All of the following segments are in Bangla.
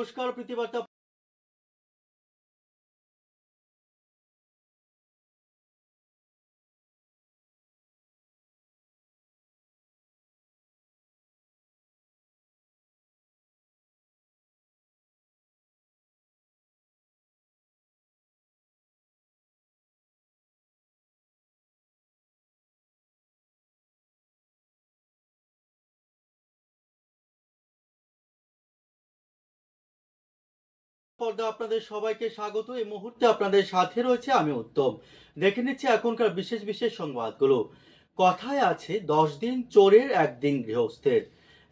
নমস্কার প্রীতিবার্তা পর্দা আপনাদের সবাইকে স্বাগত। এই মুহূর্তে আপনাদের সাথে রয়েছে আমি উত্তম। দেখে নিচ্ছি এখনকার বিশেষ বিশেষ সংবাদগুলো। কথায় আছে, দশ দিন চোরের একদিন গৃহস্থের।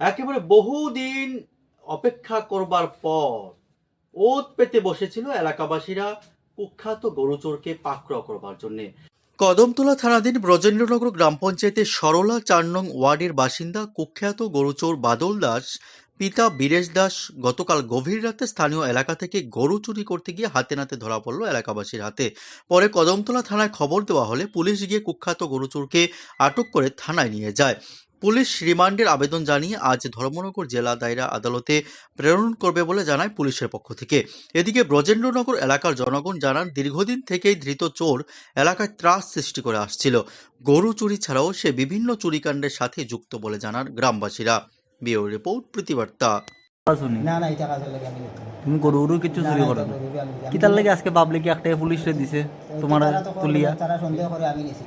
একেবারে বহুদিন অপেক্ষা করবার পর ওত পেতে বসেছিল এলাকাবাসীরা কুখ্যাত গরুচোরকে পাকড়াও করবার জন্যে। কদমতলা থানাধীন ব্রজেন্দ্রনগর গ্রাম পঞ্চায়েতের সরলা চার নং ওয়ার্ডের বাসিন্দা কুখ্যাত গরুচোর বাদল দাস পিতা বীরেশ দাস গতকাল গভীর রাতে স্থানীয় এলাকা থেকে গরু চুরি করতে গিয়ে হাতে নাতে ধরা পড়ল এলাকাবাসীর হাতে। পরে কদমতলা থানায় খবর দেওয়া হলে পুলিশ গিয়ে কুখ্যাত গরুচোরকে আটক করে থানায় নিয়ে যায়। পুলিশ রিমান্ডের আবেদন জানিয়ে আজ ধর্মনগর জেলা দায়রা আদালতে প্রেরণ করবে বলে জানায় পুলিশের পক্ষ থেকে। এদিকে ব্রজেন্দ্রনগর এলাকার জনগণ জানান, দীর্ঘদিন থেকেই ধৃত চোর এলাকায় ত্রাস সৃষ্টি করে আসছিল। গরু চুরি ছাড়াও সে বিভিন্ন চুরিকাণ্ডের সাথে যুক্ত বলে জানান গ্রামবাসীরা। বিও রিপোর্ট প্রতিবার্তা না না এটা কাজের লাগে আমি তুমি গরু গরু কিছু চুরি করো না। গরুরে আমি লাগে আজকে পাবলিক একটা পুলিশ দিছে তোমার তারা তুলিয়া। তারা সন্দেহ করে আমি নিছি।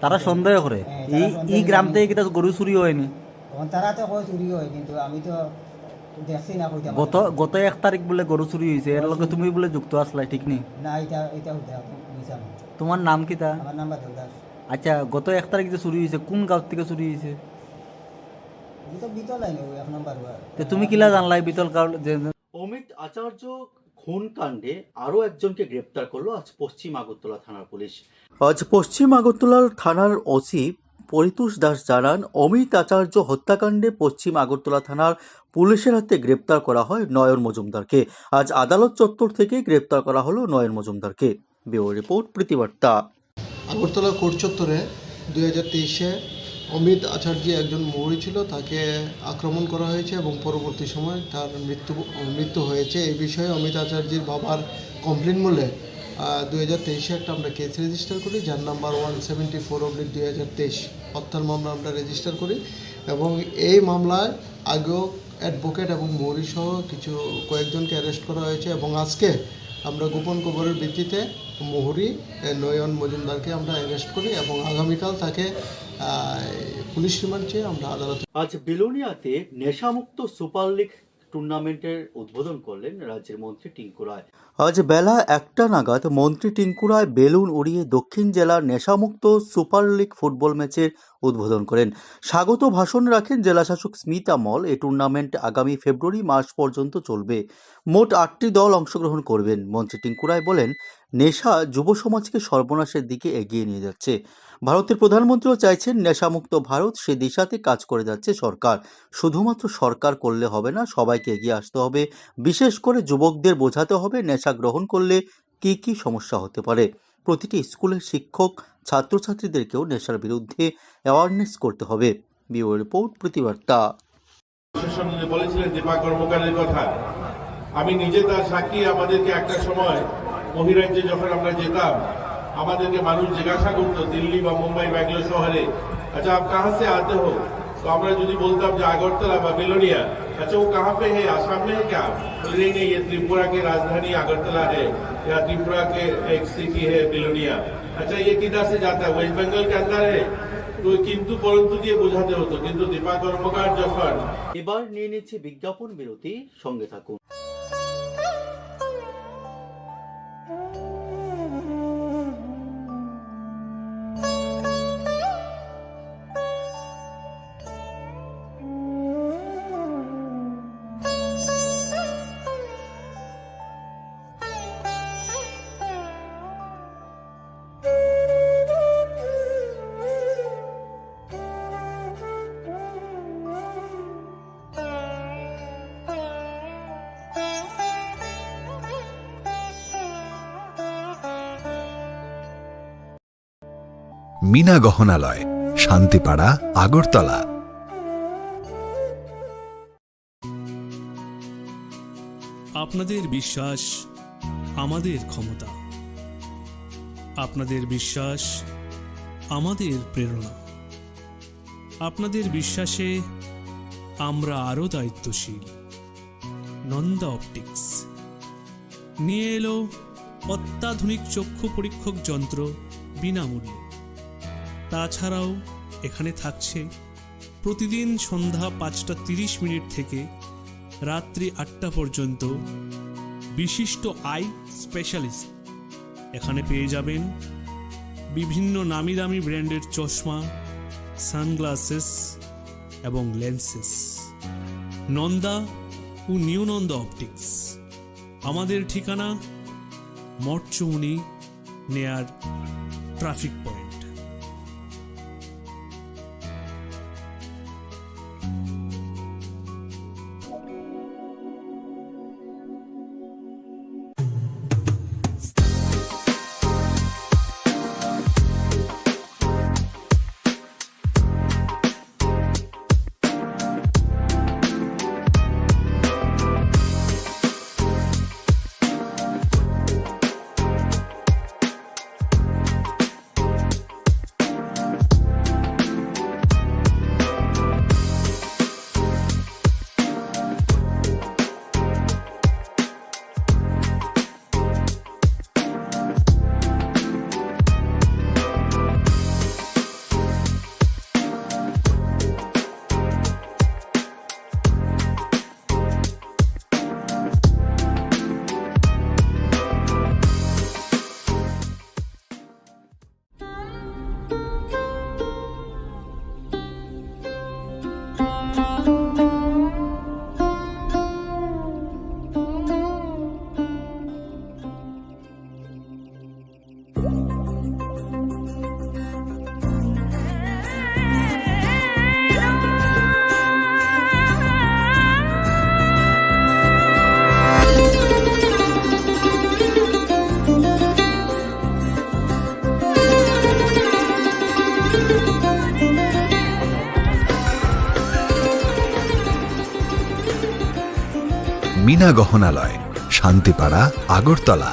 তারা সন্দেহ করে? হ্যাঁ, এই এই গ্রাম থেকে গরু চুরি হয়নি? তারা তো কয় চুরি হয় কিন্তু আমি তো দেখছি না কইতাম গত গত এক তারিখ বলে গরু চুরি হয়েছে এর লগে তুমি বলে যুক্ত আসলাই ঠিক নেই? না এটা এটা তোমার নাম কিতা? আমার নাম্বার আচ্ছা গত এক তারিখ যে চুরি হয়েছে কোন গাঁও থেকে চুরি হয়েছে তো তুমি কিলা জানলাই বিতল যে অমিত আচার্য খুন কাণ্ডে আরও একজনকে গ্রেপ্তার করল আজ পশ্চিম আগরতলা থানার পুলিশ। আজ পশ্চিম আগরতলার থানার ওসি পরিতোষ দাস জানান অমিত আচার্য হত্যাকাণ্ডে পশ্চিম আগরতলা থানার পুলিশের হাতে গ্রেপ্তার করা হয় নয়ন মজুমদারকে। আজ আদালত চত্বর থেকে গ্রেপ্তার করা হলো Nayan মজুমদারকে। Bureau report Pratibarta. Agartala court চত্বরে দুই হাজার তেইশে অমিত আচার্য একজন মৌরি ছিল, তাকে আক্রমণ করা হয়েছে এবং পরবর্তী সময় তার মৃত্যু মৃত্যু হয়েছে। এই বিষয়ে অমিত আচার্যের বাবার কমপ্লেন মূলে দু হাজার তেইশে একটা আমরা কেস রেজিস্টার করি, যার number one seventy four oblique দুই হাজার তেইশ। হত্যার মামলা আমরা রেজিস্টার করি এবং এই মামলায় আগেও অ্যাডভোকেট এবং মৌরি সহ কিছু কয়েকজনকে অ্যারেস্ট করা হয়েছে এবং আজকে আমরা গোপন খবরের ভিত্তিতে মোহরি নয়ন মজুমদারকে আমরা অ্যারেস্ট করি এবং আগামীকাল তাকে পুলিশ রিমান্ড চেয়ে আমরা আদালতে আজ বিলোনিয়াতে নেশামুক্ত সুপার লিগ টুর্নামেন্টের উদ্বোধন করলেন রাজ্যের মন্ত্রী টিঙ্কু রায়। আজ বেলা একটা নাগাদ মন্ত্রী টিঙ্কু রায় বেলুন উড়িয়ে দক্ষিণ জেলার নেশামুক্ত সুপার লিগ ফুটবল ম্যাচের উদ্বোধন করেন। স্বাগত ভাষণ রাখেন জেলাশাসক স্মিতা মল। এই টুর্নামেন্ট আগামী ফেব্রুয়ারি মাস পর্যন্ত চলবে। মোট আটটি দল অংশগ্রহণ করবেন। মন্ত্রী টিঙ্কু রায় বলেন নেশা যুব সমাজকে সর্বনাশের দিকে এগিয়ে নিয়ে যাচ্ছে। ভারতের প্রধানমন্ত্রীও চাইছেন নেশামুক্ত ভারত সে দিশাতে কাজ করে যাচ্ছে সরকার। শুধুমাত্র সরকার করলে হবে না, সবাইকে এগিয়ে আসতে হবে। বিশেষ করে যুবকদের বোঝাতে হবে নেশা গ্রহণ করলে কি কি সমস্যা হতে পারে। প্রতিটি স্কুলের শিক্ষক, ছাত্রছাত্রীদেরকেও নেশার বিরুদ্ধে অ্যাওয়ারনেস করতে হবে। Bureau report, Pratibarta. বলেছিলেন কর্মকারের কথা। আমি নিজে তার সাক্ষী, আমাদেরকে একটা সময় বহিরাজ্যে যখন আমরা যেতাম আমাদেরকে মানুষ জিজ্ঞাসা করতো দিল্লি বা মুম্বাই ব্যাঙ্গালোর শহরে আচ্ছা আপ কাহা সে আতে হো তো আমরা যদি বলতাম যে আগরতলা বা বিলোনিয়া अच्छा वो कहाँ पे है आसाम में है क्या बोल नहीं नहीं ये त्रिपुरा की राजधानी अगरतला है या त्रिपुरा के एक सिटी है बिलोनिया अच्छा ये किधर से जाता है वेस्ट बंगाल के अंदर है তো কিন্তু পরন্তু দিয়ে বোঝাতে হতো কিন্তু দীপা কর্মকার যখন এবার নিয়ে নিচ্ছে বিজ্ঞাপন বিরতি সঙ্গে থাকুন মিনা গহনালয়, শান্তিপাড়া, আগরতলা। আপনাদের বিশ্বাস আমাদের ক্ষমতা। আপনাদের বিশ্বাস আমাদের প্রেরণা। আপনাদের বিশ্বাসে আমরা আরও দায়িত্বশীল। নন্দা অপটিক্স। নিয়ে এলো অত্যাধুনিক চক্ষু পরীক্ষক যন্ত্র বিনামূল্যে। তাছাড়াও এখানে থাকছে প্রতিদিন সন্ধ্যা পাঁচটা তিরিশ মিনিট থেকে রাত্রি আটটা পর্যন্ত বিশিষ্ট আই স্পেশালিস্ট। এখানে পেয়ে যাবেন বিভিন্ন নামি দামি ব্র্যান্ডের চশমা, সানগ্লাসেস এবং লেন্সেস। নন্দা ও নিউ নন্দা অপটিক্স। আমাদের ঠিকানা Mathchouni, near traffic point. Mina Gahanalaya Shantipara Agartala.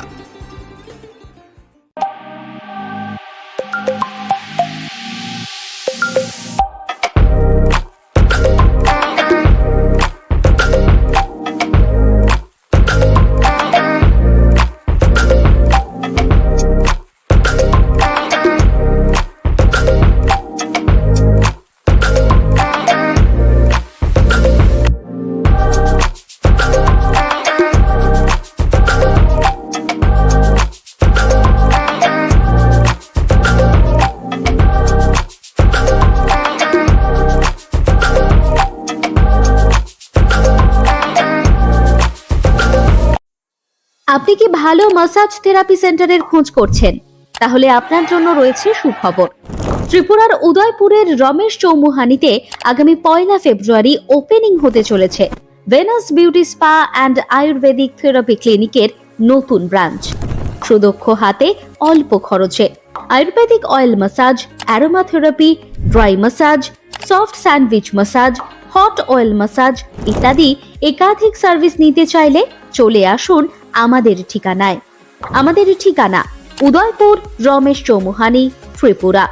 আপনি কি ভালো মাসাজ থেরাপি সেন্টারের খোঁজ করছেন? তাহলে আপনার জন্য রয়েছে সুখবর। ত্রিপুরার উদয়পুরের রমেশ চৌমুহানিতে আগামী পয়লা ফেব্রুয়ারি ওপেনিং হতে চলেছে Venus beauty spa and ayurvedic therapy ক্লিনিকের নতুন ব্রাঞ্চ সুদক্ষ হাতে অল্প খরচে। Ayurvedic oil massage aroma therapy dry massage soft sandwich massage hot oil massage ইত্যাদি একাধিক সার্ভিস নিতে চাইলে চলে আসুন আমাদের ঠিকানায়। আমাদের ঠিকানা উদয়পুর রমেশ চৌমুহানি, ত্রিপুরা।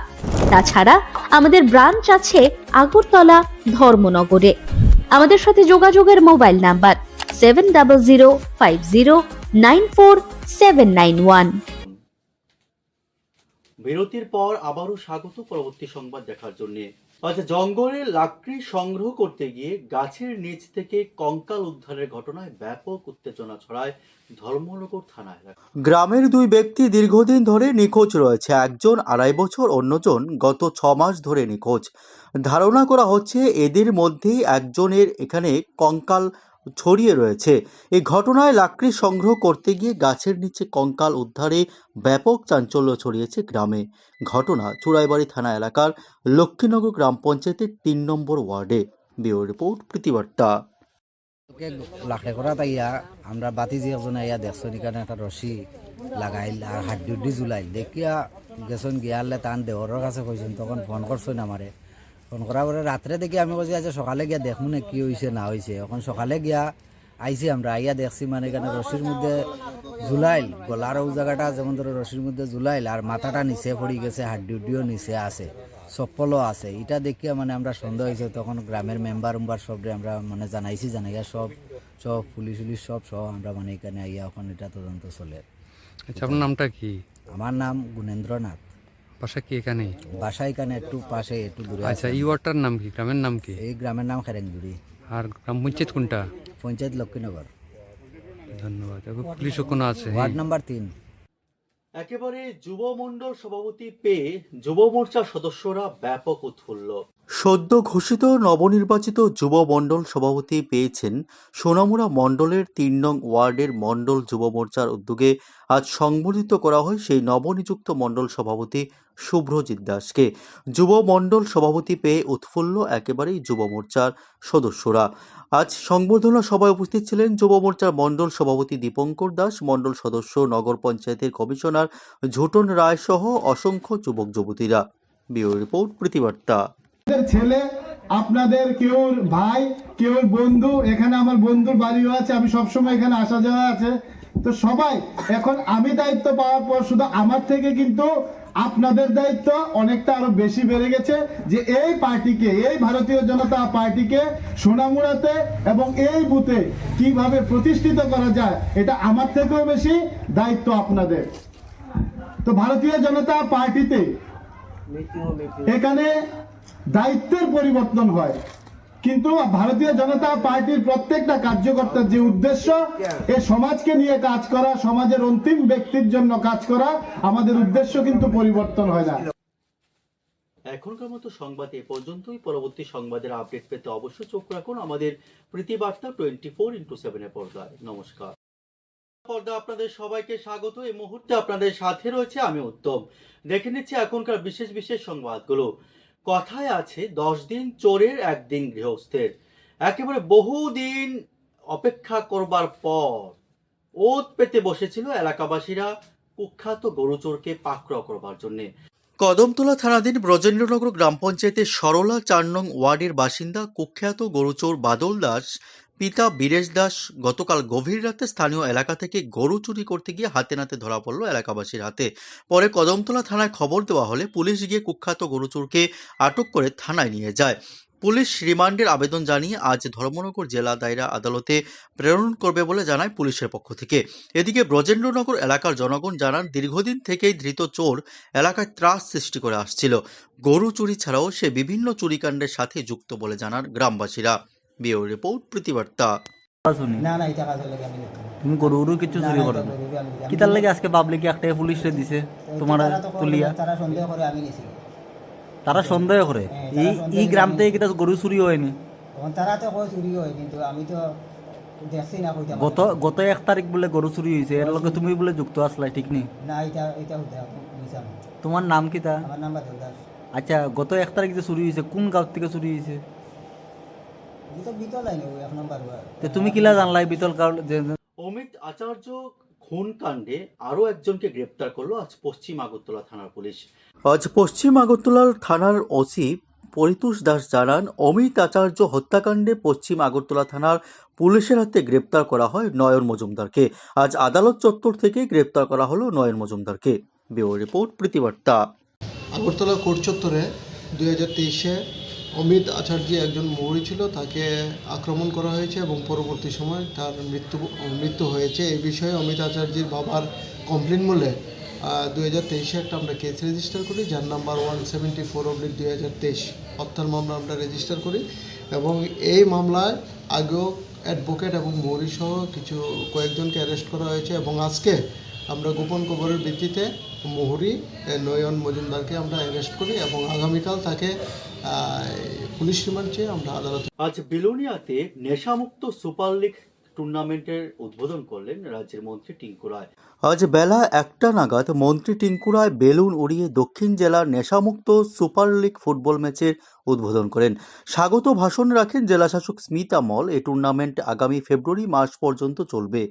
তাছাড়া আমাদের ব্রাঞ্চ আছে আগরতলা ধর্মনগরে। আমাদের সাথে যোগাযোগের mobile number seven double zero five zero nine four seven nine one বিরতির পর আবারও স্বাগত পরবর্তী সংবাদ দেখার জন্য। আচ্ছা জঙ্গলে লাকড়ি সংগ্রহ করতে গিয়ে গাছের নিচ থেকে কঙ্কাল উদ্ধারের ঘটনায় ব্যাপক উত্তেজনা ছড়ায় ধর্মনগর থানায় গ্রামের দুই ব্যক্তি দীর্ঘদিন ধরে নিখোঁজ রয়েছে। একজন আড়াই বছর, অন্যজন গত ছ মাস ধরে নিখোঁজ। ধারণা করা হচ্ছে এদের মধ্যেই একজনের এখানে কঙ্কাল ছড়িয়ে রয়েছে। এই ঘটনায় লাকড়ি সংগ্রহ করতে গিয়ে গাছের নিচে কঙ্কাল উদ্ধারে ব্যাপক চাঞ্চল্য ছড়িয়েছে গ্রামে। ঘটনা চুড়াইবাড়ি থানা এলাকার লক্ষ্মীনগর গ্রাম পঞ্চায়েতের তিন নম্বর ওয়ার্ডে। Bureau report, Pratibarta. লাখে করা তাইয়া আমরা বাতি যে একজন আইয়া দেখছেন এখানে একটা রশি লাগাইল আর হাড্ডি জুলাইল দেখিয়া গেছেন গিয়ালে তান দেহরের কাছে কইছেন তখন ফোন করছেন আমারে ফোন করার পরে রাত্রে দেখি আমি কইছি আচ্ছা সকালে গিয়া দেখমু না কি হয়েছে না হয়েছে এখন সকালে গিয়া আইছি আমরা আইয়া দেখছি মানে এখানে রশির মধ্যে জুলাইল গলার ও জায়গাটা যেমন ধরো রশির মধ্যে জুলাইল আর মাথাটা নিচে পড়ে গেছে হাড্ডি উড্ডিও নিচে আছে চপ্পলও আছে। এটা দেখিয়া মানে আমরা সন্দেহ হয়েছে তখন গ্রামের মেম্বার উম্বার সবরে আমরা মানে জানাইছি জানাইয়া সব সব পুলিশ উলিশ সব সহ আমরা মানে এখানে আইয়া এখন এটা তদন্ত চলে। আচ্ছা আপনার নামটা কি? আমার নাম গুণেন্দ্রনাথ বাসা কি এখানে? বাসা এখানে একটু পাশে একটু দূরে আচ্ছা এই ওয়ার্ডটার নাম কি? গ্রামের নাম কি? এই গ্রামের নাম খেরেংজুড়ি আর গ্রাম পঞ্চায়েত কোনটা? পঞ্চায়েত লক্ষ্মীনগর। ধন্যবাদ। এবং পুলিশও কোনো আছে? ওয়ার্ড নাম্বার তিন। একেবারে যুব মণ্ডল সভাপতি পেয়ে যুব মোর্চার সদস্যরা ব্যাপক উৎফুল্ল। সদ্য ঘোষিত নবনির্বাচিত যুব মণ্ডল সভাপতি পেয়েছেন সোনামুড়া মণ্ডলের তিন নং ওয়ার্ডের মণ্ডল যুব মোর্চার উদ্যোগে। আজ সংবর্ধিত করা হয় সেই নবনিযুক্ত মণ্ডল সভাপতি শুভ্রজিৎ দাসকে। যুব মণ্ডল সভাপতি পেয়ে উৎফুল্ল একেবারেই যুব মোর্চার সদস্যরা। আজ সংবর্ধনা সভায় উপস্থিত ছিলেন যুব মোর্চার মণ্ডল সভাপতি দীপঙ্কর দাস, মণ্ডল সদস্য, নগর পঞ্চায়েতের কমিশনার ঝুটন রায় সহ অসংখ্য যুবক যুবতীরা। Bureau report, Pratibarta. ছেলে, আপনাদের কেউ ভাই কেউ বন্ধু, এখানে আমার বন্ধুর বাড়িও আছে, আমি সবসময় এখানে আসা যাওয়া আছে। তো সবাই, এখন আমি দায়িত্ব পাওয়ার পর শুধু আমার থেকে কিন্তু আপনাদের দায়িত্ব অনেকটা আরও বেশি বেড়ে গেছে যে এই পার্টিকে এই ভারতীয় জনতা পার্টিকে সোনামুড়াতে এবং এই বুথে কীভাবে প্রতিষ্ঠিত করা যায় এটা আমার থেকেও বেশি দায়িত্ব আপনাদের। তো ভারতীয় জনতা পার্টিতে এখানে দায়িত্বের পরিবর্তন হয়। কিন্তু ভারতীয় জনতা পার্টির প্রত্যেকটা কার্যকর্তার যে উদ্দেশ্য এ সমাজকে নিয়ে কাজ করা সমাজের অন্তিম ব্যক্তির জন্য কাজ করা আমাদের উদ্দেশ্য কিন্তু পরিবর্তন হয় না। এখনকার মতো সংবাদ এ পর্যন্তই। পরবর্তী সংবাদের আপডেট পেতে অবশ্যই চোখ রাখুন আমাদের প্রতিবার্তা টোয়েন্টি ফোর ইন্টু সেভেনের পর্দায়। নমস্কার। পর্দা আপনাদের সবাইকে স্বাগত। এই মুহূর্তে আপনাদের সাথে রয়েছে আমি উত্তম। দেখে নিচ্ছি এখনকার বিশেষ বিশেষ সংবাদগুলো। কথায় আছে, দশ দিন চোরের, একদিন গৃহস্থের। একেবারে বহুদিন অপেক্ষা করবার পর ওত পেতে বসেছিল এলাকাবাসীরা কুখ্যাত গরু চোরকে পাকড়াও করবার জন্যে। কদমতলা থানাধীন ব্রজেন্দ্রনগর গ্রাম পঞ্চায়েতের সরলা চার নং ওয়ার্ডের বাসিন্দা কুখ্যাত গরুচোর বাদল দাস পিতা বীরেশ দাস গতকাল গভীর রাতে স্থানীয় এলাকা থেকে গরু চুরি করতে গিয়ে হাতে নাতে ধরা পড়ল এলাকাবাসীর হাতে। পরে কদমতলা থানায় খবর দেওয়া হলে পুলিশ গিয়ে কুখ্যাত গরুচোরকে আটক করে থানায় নিয়ে যায়। পুলিশ রিমান্ডের আবেদন জানিয়ে আজ ধর্মনগর জেলা দায়রা আদালতে প্রেরণ করবে বলে জানায় পুলিশের পক্ষ থেকে। এদিকে ব্রজেন্দ্রনগর এলাকার জনগণ জানান, দীর্ঘদিন থেকেই ধৃত চোর এলাকায় ত্রাস সৃষ্টি করে আসছিল। গরু চুরি ছাড়াও সে বিভিন্ন চুরিকাণ্ডের সাথে যুক্ত বলে জানান গ্রামবাসীরা। বিও রিপোর্ট প্রতিবার্তা না না এটা কাজের লাগে আমি তুমি গরু গরু কিছু চুরি করো এটা গরুরে আমি লিখতাম। কিতার লাগে আজকে পাবলিক একটা পুলিশে দিছে তোমার তারা তুলিয়া। তারা সন্দেহ করে আমি নিছি। তারা সন্দেহ করে? হ্যাঁ, এই এই গ্রাম থেকে গরু চুরি হয়নি? তারা তো কয় চুরি হয় কিন্তু আমি তো দেখছি না কইতাম গত গত এক তারিখ বলে গরু চুরি হয়েছে এর লগে তুমি বলে যুক্ত আসলাই ঠিক নেই? না এটা এটা তোমার নাম কিতা? আমার আচ্ছা গত এক তারিখ যে চুরি হয়েছে কোন গাঁও থেকে চুরি হয়েছে তো তুমি কিলা জানলাই বিতল অমিত আচার্য খুন কাণ্ডে আরও একজনকে গ্রেপ্তার করল আজ পশ্চিম আগরতলা থানার পুলিশ। আজ পশ্চিম আগরতলার থানার ওসি পরিতোষ দাস জানান অমিত আচার্য হত্যাকাণ্ডে পশ্চিম আগরতলা থানার পুলিশের হাতে গ্রেপ্তার করা হয় নয়ন মজুমদারকে। আজ আদালত চত্বর থেকে গ্রেপ্তার করা হলো Nayan মজুমদারকে। Bureau report Pratibarta. Agartala court চত্বরে দুই হাজার তেইশে অমিত আচার্য একজন মৌরি ছিল, তাকে আক্রমণ করা হয়েছে এবং পরবর্তী সময় তার মৃত্যু মৃত্যু হয়েছে। এই বিষয়ে অমিত আচার্যের বাবার কমপ্লেন মূলে দু হাজার তেইশে একটা আমরা কেস রেজিস্টার করি, যার number one seventy four oblique দুই হাজার তেইশ। হত্যার মামলা আমরা রেজিস্টার করি এবং এই মামলায় আগেও অ্যাডভোকেট এবং মৌরি সহ কিছু কয়েকজনকে অ্যারেস্ট করা হয়েছে এবং আজকে আমরা গোপন খবরের ভিত্তিতে মোহরি নয়ন মজুমদারকে আমরা অ্যারেস্ট করি এবং আগামীকাল তাকে পুলিশ রিমান্ড চেয়ে আমরা আদালতে আজ বিলোনিয়াতে নেশামুক্ত সুপার লিগ টুর্নামেন্টের উদ্বোধন করলেন রাজ্যের মন্ত্রী টিঙ্কু রায়। আজ বেলা একটা নাগাদ মন্ত্রী টিঙ্কু রায় বেলুন উড়িয়ে দক্ষিণ জেলার নেশামুক্ত সুপার লিগ ফুটবল ম্যাচের উদ্বোধন করেন। স্বাগত ভাষণ রাখেন জেলাশাসক স্মিতা মল। এই টুর্নামেন্ট আগামী ফেব্রুয়ারি মাস পর্যন্ত চলবে।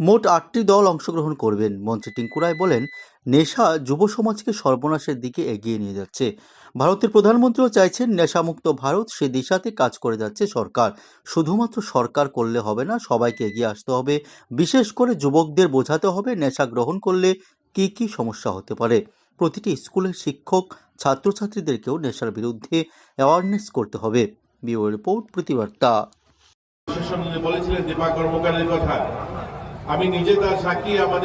মোট আটটি দল অংশগ্রহণ করবেন। মন্ত্রী টিঙ্কু রায় বলেন নেশা যুব সমাজকে সর্বনাশের দিকে এগিয়ে নিয়ে যাচ্ছে। ভারতের প্রধানমন্ত্রীও চাইছেন নেশামুক্ত ভারত সে দিশাতে কাজ করে যাচ্ছে সরকার। শুধুমাত্র সরকার করলে হবে না, সবাইকে এগিয়ে আসতে হবে। বিশেষ করে যুবকদের বোঝাতে হবে নেশা গ্রহণ করলে কি কি সমস্যা হতে পারে। প্রতিটি স্কুলের শিক্ষক, ছাত্রছাত্রীদেরকেও নেশার বিরুদ্ধে অ্যাওয়ারনেস করতে হবে। Bureau report, Pratibarta. বলেছিলেন কথা। আমি নিজে তার সাক্ষী, আমাদের